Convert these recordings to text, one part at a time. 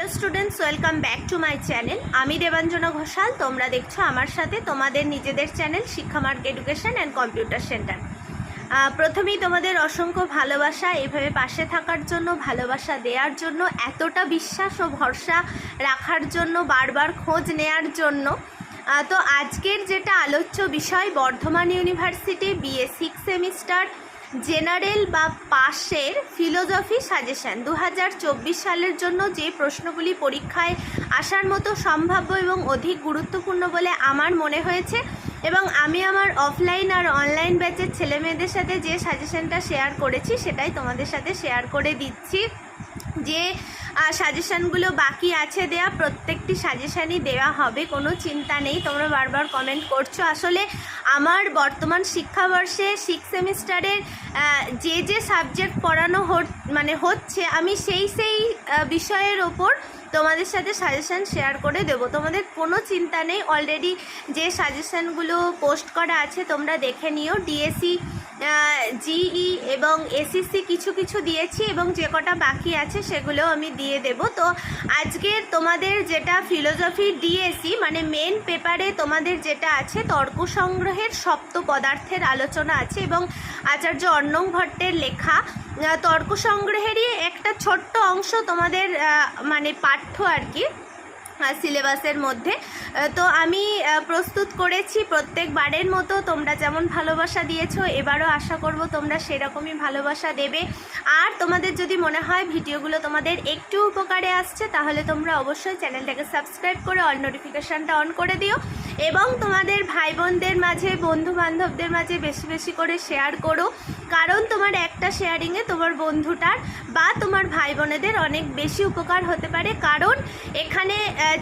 Hello students welcome back to my channel আমি দেবাঞ্জনা ঘোষাল, তোমরা দেখছ আমার সাথে তোমাদের নিজেদের channel Shiksha mark education and computer centre প্রথমেই তোমাদের অসংখ্য ভালোবাসা এভাবে পাশে থাকার জন্য, ভালোবাসা দেওয়ার জন্য, এতটা বিশ্বাস ও ভরসা রাখার জন্য, বারবার খোঁজ নেয়ার জন্য। তো আজকের যেটা আলোচ্য বিষয়, Burdwan university BA six semester general বা পাশের ফিলোজফি সাজেশান। দু হাজার চব্বিশ সালের জন্য যে প্রশ্নগুলি পরীক্ষায় আসার মতো সম্ভাব্য এবং অধিক গুরুত্বপূর্ণ বলে আমার মনে হয়েছে এবং আমি আমার অফলাইন আর অনলাইন ব্যাচের ছেলেমেয়েদের সাথে যে সাজেশানটা শেয়ার করেছি সেটাই তোমাদের সাথে শেয়ার করে দিচ্ছি। যে সাজেশানগুলো বাকি আছে দেয়া, প্রত্যেকটি সাজেশানই দেওয়া হবে, কোনো চিন্তা নেই। তোমরা বারবার কমেন্ট করছ। আসলে আমার বর্তমান শিক্ষাবর্ষে সিক্স সেমিস্টারের যে যে সাবজেক্ট পড়ানো মানে হচ্ছে, আমি সেই সেই বিষয়ের ওপর তোমাদের সাথে সাজেশন শেয়ার করে দেবো। তোমাদের কোনো চিন্তা নেই। অলরেডি যে সাজেশানগুলো পোস্ট করা আছে, তোমরা দেখে নিও। ডিএসসি জিই এবং এসিসি কিছু কিছু দিয়েছি এবং যে কটা বাকি আছে সেগুলো আমি দিয়ে দেব। তো আজকে তোমাদের যেটা ফিলোজফি ডিএসসি মানে মেন পেপারে তোমাদের যেটা আছে, তর্ক সংগ্রহের সপ্ত পদার্থের আলোচনা আছে এবং আচার্য অর্ণং ভট্টের লেখা। তর্ক সংগ্রহেরই একটা ছোট্ট অংশ তোমাদের মানে পাঠ্য আর কি সিলেবাসের মধ্যে। তো আমি প্রস্তুত করেছি প্রত্যেকবারের মতো। তোমরা যেমন ভালোবাসা দিয়েছ, এবারও আশা করব তোমরা সেরকমই ভালোবাসা দেবে। আর তোমাদের যদি মনে হয় ভিডিওগুলো তোমাদের একটু উপকারে আসছে, তাহলে তোমরা অবশ্যই চ্যানেলটাকে সাবস্ক্রাইব করে অল নোটিফিকেশানটা অন করে দিও। এবং তোমাদের ভাই বোনদের মাঝে বন্ধু বান্ধবদের মাঝে বেশি বেশি করে শেয়ার করো। কারণ তোমার একটা শেয়ারিংয়ে তোমার বন্ধুটার বা তোমার ভাই বোনেদের অনেক বেশি উপকার হতে পারে। কারণ এখানে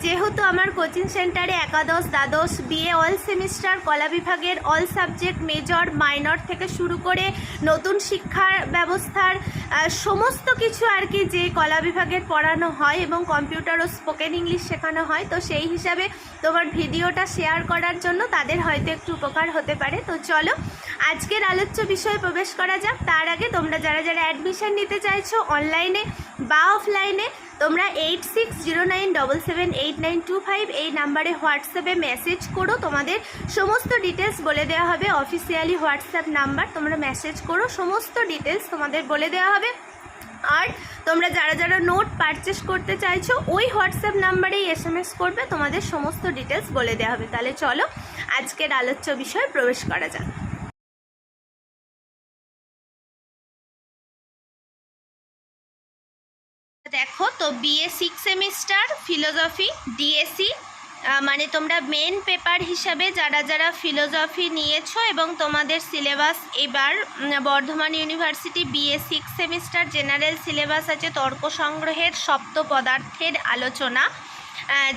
যেহেতু আমার কোচিং সেন্টারে একাদশ, দ্বাদশ বিএ অল সেমিস্টার কলা বিভাগের অল সাবজেক্ট মেজর মাইনর থেকে শুরু করে নতুন শিক্ষা ব্যবস্থার সমস্ত কিছু আর কি যে কলা বিভাগের পড়ানো হয় এবং কম্পিউটার ও স্পোকেন ইংলিশ শেখানো হয়, তো সেই হিসাবে তোমার ভিডিওটা শেয়ার করার জন্য তাদের হয়তো একটু উপকার হতে পারে। তো চলো, আজকের আলোচ্য বিষয়ে প্রবেশ করা যাক। তার আগে তোমরা যারা যারা অ্যাডমিশান নিতে চাইছো অনলাইনে বা অফলাইনে তোমরা eight six zero nine double seven eight nine two five এই নাম্বারে হোয়াটসঅ্যাপে মেসেজ করো। তোমাদের সমস্ত ডিটেলস বলে দেওয়া হবে। অফিসিয়ালি হোয়াটসঅ্যাপ নাম্বার তোমরা মেসেজ করো। সমস্ত ডিটেলস তোমাদের বলে দেওয়া হবে। আর তোমরা যারা যারা নোট পারচেস করতে চাইছো, ওই হোয়াটসঅ্যাপ নাম্বারেই এস এম এস করবে, তোমাদের সমস্ত ডিটেলস বলে দেওয়া হবে। তাহলে চলো, আজকের আলোচ্য বিষয়ে প্রবেশ করা যাক। দেখো, তো BA six semester philosophy DSC মানে তোমরা মেন পেপার হিসাবে যারা যারা ফিলোজফি নিয়েছো এবং তোমাদের সিলেবাস এবার Burdwan university BA six semester general syllabus আছে তর্ক সংগ্রহের সপ্ত পদার্থের আলোচনা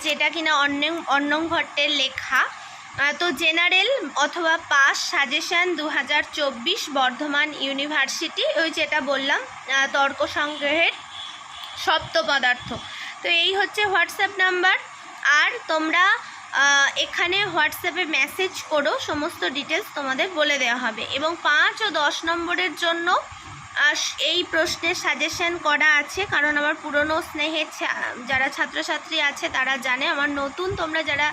যেটা কিনা অন্যং অন্যং ভট্টের লেখা। তো জেনারেল অথবা পাস সাজেশন দু বর্ধমান ইউনিভার্সিটি ওই যেটা বললাম তর্ক সংগ্রহের সপ্ত পদার্থ। তো এই হচ্ছে হোয়াটসঅ্যাপ নাম্বার। আর তোমরা এখানে হোয়াটসঅ্যাপে মেসেজ করো, সমস্ত ডিটেলস তোমাদের বলে দেওয়া হবে। এবং পাঁচ ও দশ নম্বরের জন্য এই প্রশ্নের সাজেশন করা আছে, কারণ আমার পুরনো স্নেহের যারা ছাত্রছাত্রী আছে, তারা জানে। আমার নতুন তোমরা যারা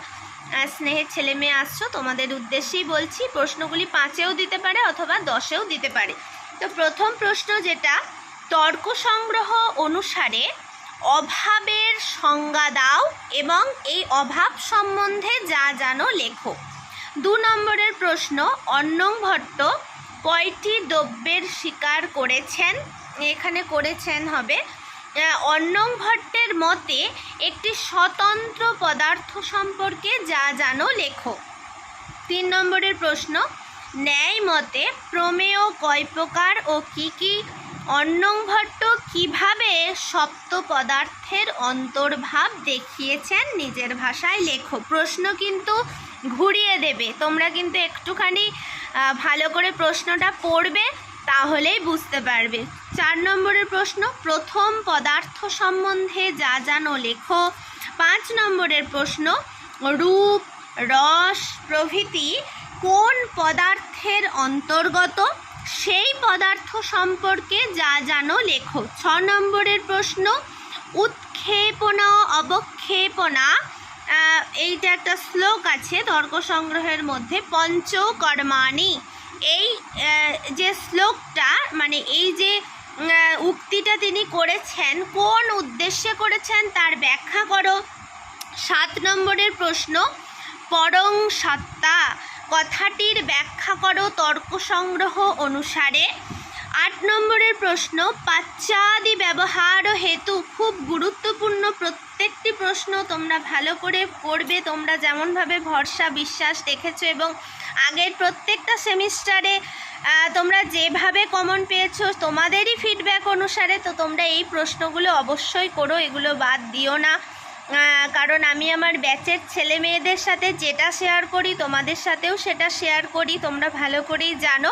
স্নেহের ছেলে মেয়ে আসছো, তোমাদের উদ্দেশ্যেই বলছি, প্রশ্নগুলি পাঁচেও দিতে পারে অথবা দশেও দিতে পারে। তো প্রথম প্রশ্ন যেটা, তর্ক সংগ্রহ অনুসারে অভাবের সংজ্ঞা দাও এবং এই অভাব সম্বন্ধে যা জানো লেখো। দু নম্বরের প্রশ্ন অন্নং ভট্ট কয়টি দ্রব্যের শিকার করেছেন? এখানে করেছেন হবে আহ, অন্নং ভট্টের মতে একটি স্বতন্ত্র পদার্থ সম্পর্কে যা জানো লেখো। তিন নম্বরের প্রশ্ন ন্যায় মতে প্রমেয় কয় প্রকার ও কি কি অন্নং ভট্ট কীভাবে সপ্ত পদার্থের অন্তর্ভাব দেখিয়েছেন নিজের ভাষায় লেখো। প্রশ্ন কিন্তু ঘুরিয়ে দেবে। তোমরা কিন্তু একটুখানি ভালো করে প্রশ্নটা পড়বে, তাহলেই বুঝতে পারবে। চার নম্বরের প্রশ্ন, প্রথম পদার্থ সম্বন্ধে যা জানো লেখো। পাঁচ নম্বরের প্রশ্ন, রূপ, রস, প্রভৃতি কোন পদার্থের অন্তর্গত? সেই পদার্থ সম্পর্কে যা জানো লেখো। ছ নম্বরের প্রশ্ন, উৎক্ষেপণা অবক্ষেপণা এইটা একটা শ্লোক আছে তর্ক সংগ্রহের মধ্যে, পঞ্চকর্মাণি। এই যে শ্লোকটা মানে এই যে উক্তিটা তিনি করেছেন, কোন উদ্দেশ্যে করেছেন তার ব্যাখ্যা করো। সাত নম্বরের প্রশ্ন, পরং সত্তা। কথাটির ব্যাখ্যা করো তর্ক সংগ্রহ অনুসারে। আট নম্বরের প্রশ্ন পাচ্চাদি ব্যবহার হেতু খুব গুরুত্বপূর্ণ। প্রত্যেকটি প্রশ্ন তোমরা ভালো করে পড়বে, তোমরা যেমনভাবে ভরসা, বিশ্বাস দেখেছ এবং আগের প্রত্যেকটা সেমিস্টারে তোমরা যেভাবে কমন পেয়েছ, তোমাদেরই ফিডব্যাক অনুসারে তো তোমরা এই প্রশ্নগুলো অবশ্যই করো, এগুলো বাদ দিও না। কারণ আমি আমার ব্যাচের ছেলে মেয়েদের সাথে যেটা শেয়ার করি, তোমাদের সাথেও সেটা শেয়ার করি, তোমরা ভালো করেই জানো।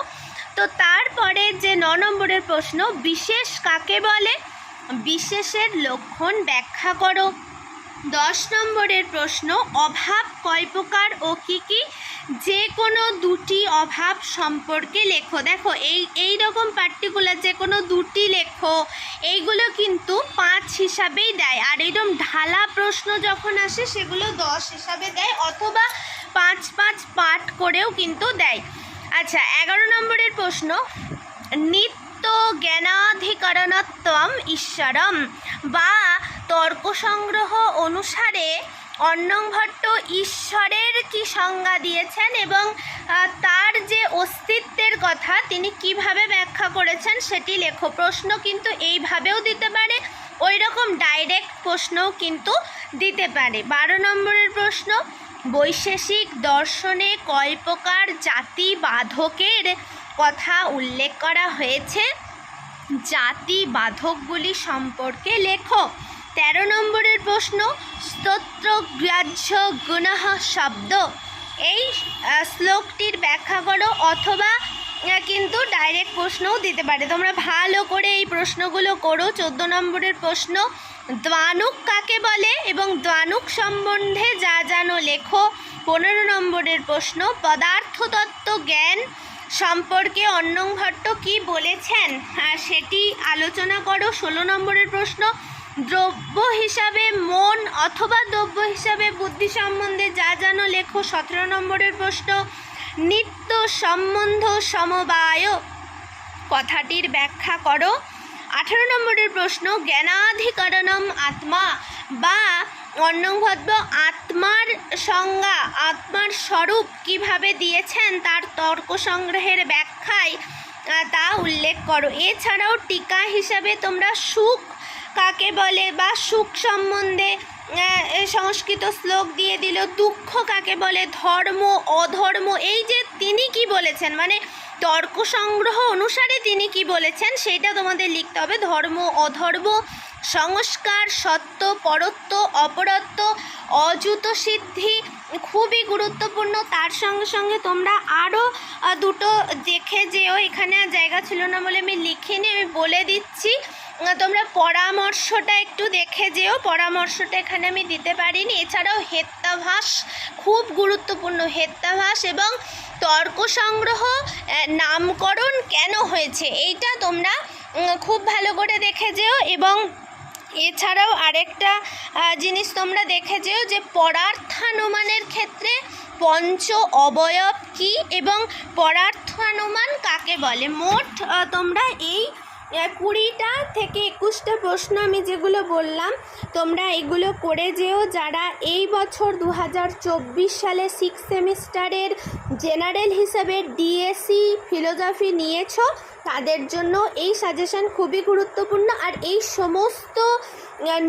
তো তারপরে যে ন নম্বরের প্রশ্ন, বিশেষ কাকে বলে? বিশেষের লক্ষণ ব্যাখ্যা করো। দশ নম্বরের প্রশ্ন, অভাব কয় প্রকার ও কী কী? যে কোনো দুটি অভাব সম্পর্কে লেখো। দেখো, এই এই রকম পার্টিকুলার যে কোনো দুটি লেখো, এইগুলো কিন্তু পাঁচ হিসাবেই দেয়। আর এরকম ঢালা প্রশ্ন যখন আসে, সেগুলো দশ হিসাবে দেয় অথবা পাঁচ পাঁচ পাঠ করেও কিন্তু দেয়। আচ্ছা এগারো নম্বরের প্রশ্ন, নিত্য জ্ঞানাধিকরণত্বম ঈশ্বরম বা তর্ক সংগ্রহ অনুসারে অন্নং ভট্ট ঈশ্বরের কি সংজ্ঞা দিয়েছেন এবং তার যে অস্তিত্বের কথা তিনি কীভাবে ব্যাখ্যা করেছেন সেটি লেখো। প্রশ্ন কিন্তু এইভাবেও দিতে পারে ওই রকম ডাইরেক্ট প্রশ্নও কিন্তু দিতে পারে। বারো নম্বরের প্রশ্ন, বৈশেষিক দর্শনে কয় প্রকার জাতি বাধকের কথা উল্লেখ করা হয়েছে। জাতি বাধকগুলি সম্পর্কে লেখো। তেরো নম্বরের প্রশ্ন স্তোত্রগ্রাহ্য গুণঃ শব্দ। এই শ্লোকটির ব্যাখ্যা করো অথবা কিন্তু ডাইরেক্ট প্রশ্নও দিতে পারে। তোমরা ভালো করে এই প্রশ্নগুলো করো। চোদ্দ নম্বরের প্রশ্ন দ্বানুক কাকে বলে এবং দ্বানুক সম্বন্ধে যা জানো লেখো। পনেরো নম্বরের প্রশ্ন পদার্থতত্ত্ব জ্ঞান সম্পর্কে অন্নং ভট্ট কি বলেছেন? হ্যাঁ, সেটি আলোচনা করো। ষোলো নম্বরের প্রশ্ন দ্রব্য হিসাবে মন অথবা দ্রব্য হিসাবে বুদ্ধি সম্বন্ধে যা জানো লেখো, সতেরো নম্বরের প্রশ্ন, নিত্য সম্বন্ধ সমবায়। কথাটির ব্যাখ্যা করো। আঠারো নম্বরের প্রশ্ন, জ্ঞানাধিকরণম আত্মা বা অন্নভদ্র আত্মার সংজ্ঞা, আত্মার স্বরূপ কীভাবে দিয়েছেন তার তর্ক সংগ্রহের ব্যাখ্যায় তা উল্লেখ করো। এছাড়াও টিকা হিসাবে তোমরা সুখ কাকে বলে বা সুখ সম্বন্ধে সংস্কৃত শ্লোক দিয়ে দিল, দুঃখ কাকে বলে, ধর্ম, অধর্ম, এই যে তিনি কি বলেছেন মানে তর্ক সংগ্রহ অনুসারে তিনি কি বলেছেন সেটা তোমাদের লিখতে হবে। ধর্ম, অধর্ম, সংস্কার, সত্য, পরত্ব, অপরত্ব অযুত সিদ্ধি খুবই গুরুত্বপূর্ণ। তার সঙ্গে সঙ্গে তোমরা আরও দুটো দেখে যেও। এখানে জায়গা ছিল না বলে আমি লিখিনি, আমি বলে দিচ্ছি। তোমরা পরামর্শটা একটু দেখে যেও। পরামর্শটা এখানে আমি দিতে পারিনি। এছাড়াও হেত্যাভাস খুব গুরুত্বপূর্ণ। হেত্যাভাস এবং তর্ক সংগ্রহ নামকরণ কেন হয়েছে? এইটা তোমরা খুব ভালো করে দেখে যেও এবং এছাড়াও আরেকটা জিনিস তোমরা দেখে যেও যে পরার্থানুমানের ক্ষেত্রে পঞ্চ অবয়ব কি এবং পরার্থানুমান কাকে বলে? মোট তোমরা এই কুড়িটা থেকে একুশটা প্রশ্ন আমি যেগুলো বললাম, তোমরা এগুলো করে যেও। যারা এই বছর দু হাজার চব্বিশ সালে সিক্স সেমিস্টারের জেনারেল হিসাবে ডিএসসি ফিলোজফি নিয়েছ, তাদের জন্য এই সাজেশন খুবই গুরুত্বপূর্ণ। আর এই সমস্ত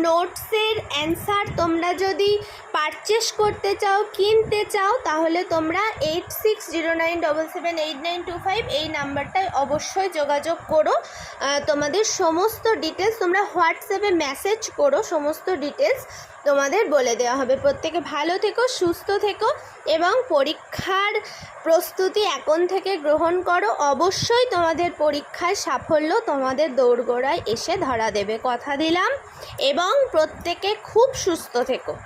নোটসের অ্যান্সার তোমরা যদি পারচেস করতে চাও, কিনতে চাও, তাহলে তোমরা eight six zero nine double seven eight nine two five এই নাম্বারটায় অবশ্যই যোগাযোগ করো। তোমাদের সমস্ত ডিটেলস তোমরা হোয়াটসঅ্যাপে মেসেজ করো, সমস্ত ডিটেলস তোমাদের বলে দেওয়া হবে। প্রত্যেকে ভালো থেকো, সুস্থ থেকো এবং পরীক্ষার প্রস্তুতি এখন থেকে গ্রহণ করো। অবশ্যই তোমাদের পরীক্ষায় সাফল্য তোমাদের দৌড়গোড়ায় এসে ধরা দেবে। কথা দিলাম। এবং প্রত্যেকে খুব সুস্থ থেকো।